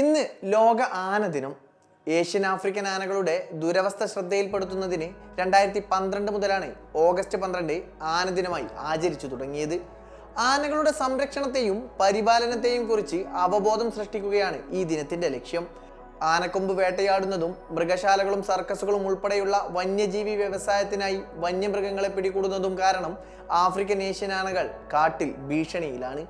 ഇന്ന് ലോക ആന ദിനം. ഏഷ്യൻ ആഫ്രിക്കൻ ആനകളുടെ ദുരവസ്ഥ ശ്രദ്ധയിൽപ്പെടുത്തുന്നതിന് രണ്ടായിരത്തി പന്ത്രണ്ട് മുതലാണ് ഓഗസ്റ്റ് പന്ത്രണ്ട് ആന ദിനമായി ആചരിച്ചു തുടങ്ങിയത്. ആനകളുടെ സംരക്ഷണത്തെയും പരിപാലനത്തെയും കുറിച്ച് അവബോധം സൃഷ്ടിക്കുകയാണ് ഈ ദിനത്തിന്റെ ലക്ഷ്യം. ആനക്കൊമ്പ് വേട്ടയാടുന്നതും മൃഗശാലകളും സർക്കസുകളും ഉൾപ്പെടെയുള്ള വന്യജീവി വ്യവസായത്തിനായി വന്യമൃഗങ്ങളെ പിടികൂടുന്നതും കാരണം ആഫ്രിക്കൻ ഏഷ്യൻ ആനകൾ കാട്ടിൽ ഭീഷണിയിലാണ്.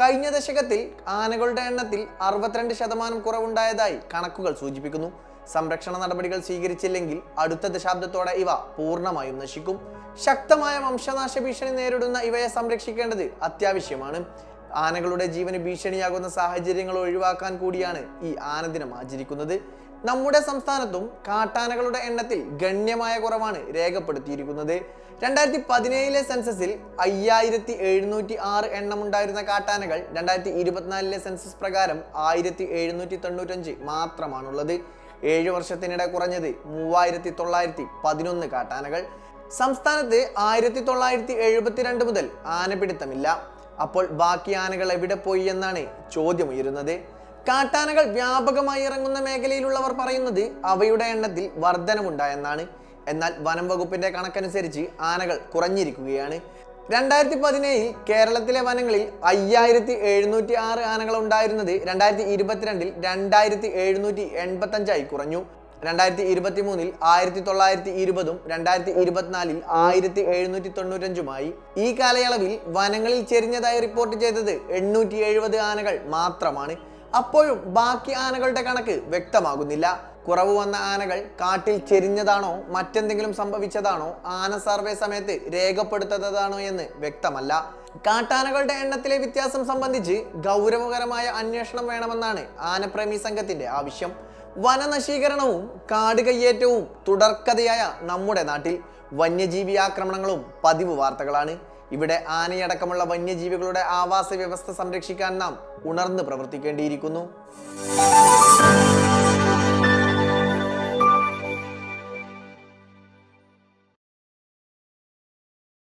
കഴിഞ്ഞ ദശകത്തിൽ ആനകളുടെ എണ്ണത്തിൽ അറുപത്തിരണ്ട് ശതമാനം കുറവുണ്ടായതായി കണക്കുകൾ സൂചിപ്പിക്കുന്നു. സംരക്ഷണ നടപടികൾ സ്വീകരിച്ചില്ലെങ്കിൽ അടുത്ത ദശാബ്ദത്തോടെ ഇവ പൂർണമായും നശിക്കും. ശക്തമായ വംശനാശ ഭീഷണി നേരിടുന്ന ഇവയെ സംരക്ഷിക്കേണ്ടത് അത്യാവശ്യമാണ്. ആനകളുടെ ജീവന് ഭീഷണിയാകുന്ന സാഹചര്യങ്ങൾ ഒഴിവാക്കാൻ കൂടിയാണ് ഈ ആനദിനം ആചരിക്കുന്നത്. നമ്മുടെ സംസ്ഥാനത്തും കാട്ടാനകളുടെ എണ്ണത്തിൽ ഗണ്യമായ കുറവാണ് രേഖപ്പെടുത്തിയിരിക്കുന്നത്. രണ്ടായിരത്തി പതിനേഴിലെ സെൻസസിൽ അയ്യായിരത്തി എഴുന്നൂറ്റി ആറ് എണ്ണമുണ്ടായിരുന്ന കാട്ടാനകൾ രണ്ടായിരത്തി ഇരുപത്തിനാലിലെ സെൻസസ് പ്രകാരം ആയിരത്തി എഴുന്നൂറ്റി തൊണ്ണൂറ്റഞ്ച് മാത്രമാണുള്ളത്. ഏഴ് വർഷത്തിനിടെ കുറഞ്ഞത് മൂവായിരത്തി തൊള്ളായിരത്തി പതിനൊന്ന് കാട്ടാനകൾ. സംസ്ഥാനത്ത് ആയിരത്തി തൊള്ളായിരത്തി എഴുപത്തിരണ്ട് മുതൽ ആനപിടുത്തമില്ല. അപ്പോൾ ബാക്കി ആനകൾ എവിടെ പോയി എന്നാണ് ചോദ്യമുയരുന്നത്. കാട്ടാനകൾ വ്യാപകമായി ഇറങ്ങുന്ന മേഖലയിലുള്ളവർ പറയുന്നത് അവയുടെ എണ്ണത്തിൽ വർധനമുണ്ടായെന്നാണ്. എന്നാൽ വനം വകുപ്പിന്റെ കണക്കനുസരിച്ച് ആനകൾ കുറഞ്ഞിരിക്കുകയാണ്. രണ്ടായിരത്തി പതിനേഴിൽ കേരളത്തിലെ വനങ്ങളിൽ അയ്യായിരത്തി എഴുന്നൂറ്റി ആറ് ആനകൾ ഉണ്ടായിരുന്നത് രണ്ടായിരത്തി ഇരുപത്തിരണ്ടിൽ രണ്ടായിരത്തി എഴുന്നൂറ്റി എൺപത്തഞ്ചായി കുറഞ്ഞു. രണ്ടായിരത്തി ഇരുപത്തി മൂന്നിൽ ആയിരത്തി തൊള്ളായിരത്തി ഇരുപതും രണ്ടായിരത്തി ഇരുപത്തിനാലിൽ ആയിരത്തി എഴുന്നൂറ്റി തൊണ്ണൂറ്റഞ്ചുമായി ഈ കാലയളവിൽ വനങ്ങളിൽ ചെരിഞ്ഞതായി റിപ്പോർട്ട് ചെയ്തത് എണ്ണൂറ്റി എഴുപത് ആനകൾ മാത്രമാണ്. അപ്പോഴും ബാക്കി ആനകളുടെ കണക്ക് വ്യക്തമാകുന്നില്ല. കുറവ് വന്ന ആനകൾ കാട്ടിൽ ചെരിഞ്ഞതാണോ മറ്റെന്തെങ്കിലും സംഭവിച്ചതാണോ ആന സർവേ സമയത്ത് രേഖപ്പെടുത്തുന്നതാണോ എന്ന് വ്യക്തമല്ല. കാട്ടാനകളുടെ എണ്ണത്തിലെ വ്യത്യാസം സംബന്ധിച്ച് ഗൗരവകരമായ അന്വേഷണം വേണമെന്നാണ് ആനപ്രേമി സംഘത്തിന്റെ ആവശ്യം. വനനശീകരണവും കാട് കയ്യേറ്റവും തുടർക്കഥയായ നമ്മുടെ നാട്ടിൽ വന്യജീവി ആക്രമണങ്ങളും പതിവ് വാർത്തകളാണ്. ഇവിടെ ആനയടക്കമുള്ള വന്യജീവികളുടെ ആവാസ വ്യവസ്ഥ സംരക്ഷിക്കാൻ നാം ഉണർന്ന് പ്രവർത്തിക്കേണ്ടിയിരിക്കുന്നു.